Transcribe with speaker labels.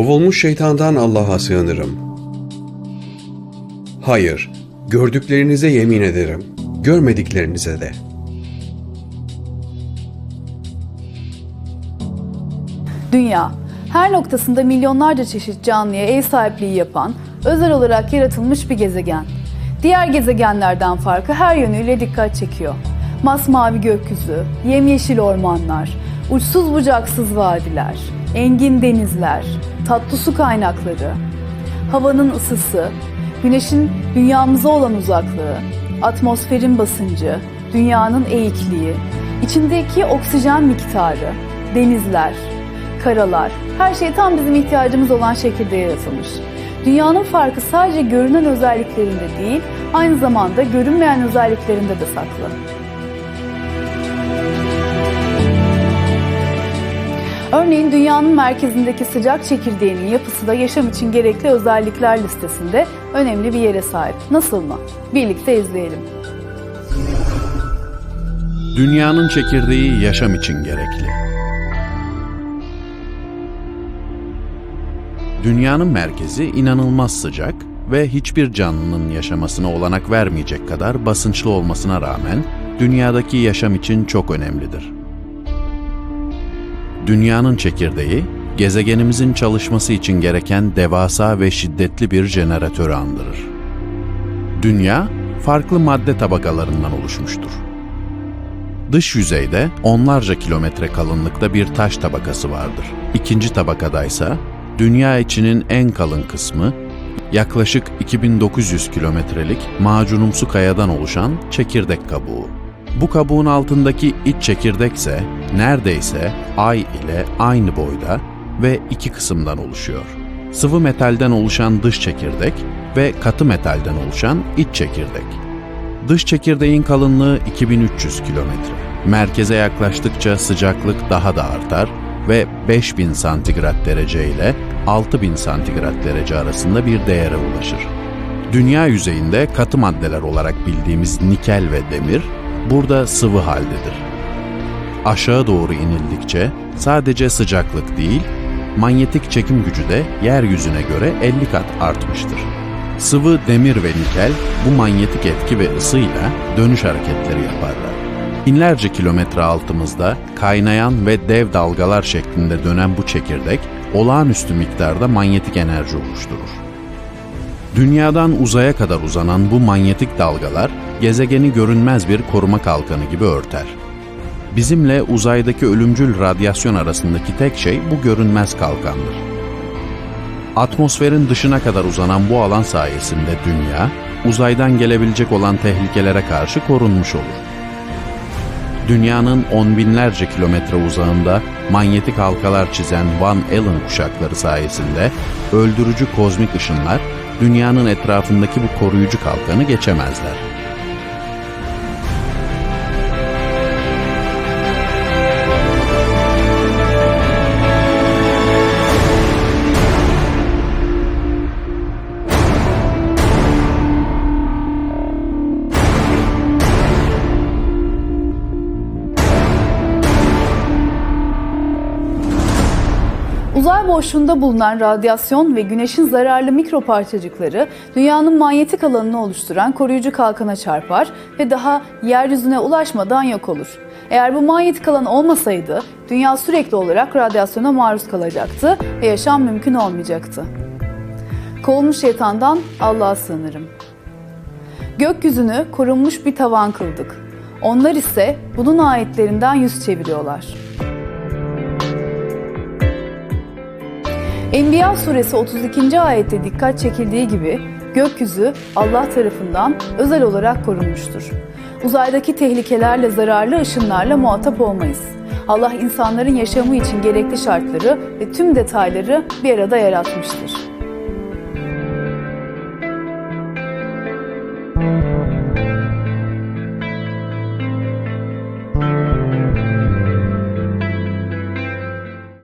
Speaker 1: Kovulmuş şeytandan Allah'a sığınırım. Hayır, gördüklerinize yemin ederim, görmediklerinize de.
Speaker 2: Dünya, her noktasında milyonlarca çeşit canlıya ev sahipliği yapan, özel olarak yaratılmış bir gezegen. Diğer gezegenlerden farkı her yönüyle dikkat çekiyor. Masmavi gökyüzü, yemyeşil ormanlar, uçsuz bucaksız vadiler, engin denizler, tatlı su kaynakları, havanın ısısı, güneşin dünyamıza olan uzaklığı, atmosferin basıncı, dünyanın eğikliği, içindeki oksijen miktarı, denizler, karalar, her şey tam bizim ihtiyacımız olan şekilde yaratılmış. Dünyanın farkı sadece görünen özelliklerinde değil, aynı zamanda görünmeyen özelliklerinde de saklı. Örneğin dünyanın merkezindeki sıcak çekirdeğinin yapısı da yaşam için gerekli özellikler listesinde önemli bir yere sahip. Nasıl mı? Birlikte izleyelim.
Speaker 3: Dünyanın çekirdeği yaşam için gerekli. Dünyanın merkezi inanılmaz sıcak ve hiçbir canlının yaşamasına olanak vermeyecek kadar basınçlı olmasına rağmen dünyadaki yaşam için çok önemlidir. Dünyanın çekirdeği, gezegenimizin çalışması için gereken devasa ve şiddetli bir jeneratörü andırır. Dünya, farklı madde tabakalarından oluşmuştur. Dış yüzeyde onlarca kilometre kalınlıkta bir taş tabakası vardır. İkinci tabakadaysa dünya içinin en kalın kısmı yaklaşık 2900 kilometrelik macunumsu kayadan oluşan çekirdek kabuğu. Bu kabuğun altındaki iç çekirdekse neredeyse ay ile aynı boyda ve iki kısımdan oluşuyor. Sıvı metalden oluşan dış çekirdek ve katı metalden oluşan iç çekirdek. Dış çekirdeğin kalınlığı 2300 kilometre. Merkeze yaklaştıkça sıcaklık daha da artar ve 5000 santigrat derece ile 6000 santigrat derece arasında bir değere ulaşır. Dünya yüzeyinde katı maddeler olarak bildiğimiz nikel ve demir burada sıvı haldedir. Aşağı doğru inildikçe sadece sıcaklık değil, manyetik çekim gücü de yeryüzüne göre 50 kat artmıştır. Sıvı demir ve nikel bu manyetik etki ve ısıyla dönüş hareketleri yaparlar. Binlerce kilometre altımızda kaynayan ve dev dalgalar şeklinde dönen bu çekirdek olağanüstü miktarda manyetik enerji oluşturur. Dünyadan uzaya kadar uzanan bu manyetik dalgalar gezegeni görünmez bir koruma kalkanı gibi örter. Bizimle uzaydaki ölümcül radyasyon arasındaki tek şey bu görünmez kalkandır. Atmosferin dışına kadar uzanan bu alan sayesinde dünya, uzaydan gelebilecek olan tehlikelere karşı korunmuş olur. Dünyanın on binlerce kilometre uzağında manyetik halkalar çizen Van Allen kuşakları sayesinde öldürücü kozmik ışınlar dünyanın etrafındaki bu koruyucu kalkanı geçemezler.
Speaker 2: Uzay boşluğunda bulunan radyasyon ve güneşin zararlı mikroparçacıkları dünyanın manyetik alanını oluşturan koruyucu kalkana çarpar ve daha yeryüzüne ulaşmadan yok olur. Eğer bu manyetik alan olmasaydı dünya sürekli olarak radyasyona maruz kalacaktı ve yaşam mümkün olmayacaktı. Kovulmuş şeytandan Allah'a sığınırım. Gökyüzünü korunmuş bir tavan kıldık. Onlar ise bunun ayetlerinden yüz çeviriyorlar. Enbiya suresi 32. ayette dikkat çekildiği gibi gökyüzü Allah tarafından özel olarak korunmuştur. Uzaydaki tehlikelerle, zararlı ışınlarla muhatap olmayız. Allah insanların yaşamı için gerekli şartları ve tüm detayları bir arada yaratmıştır.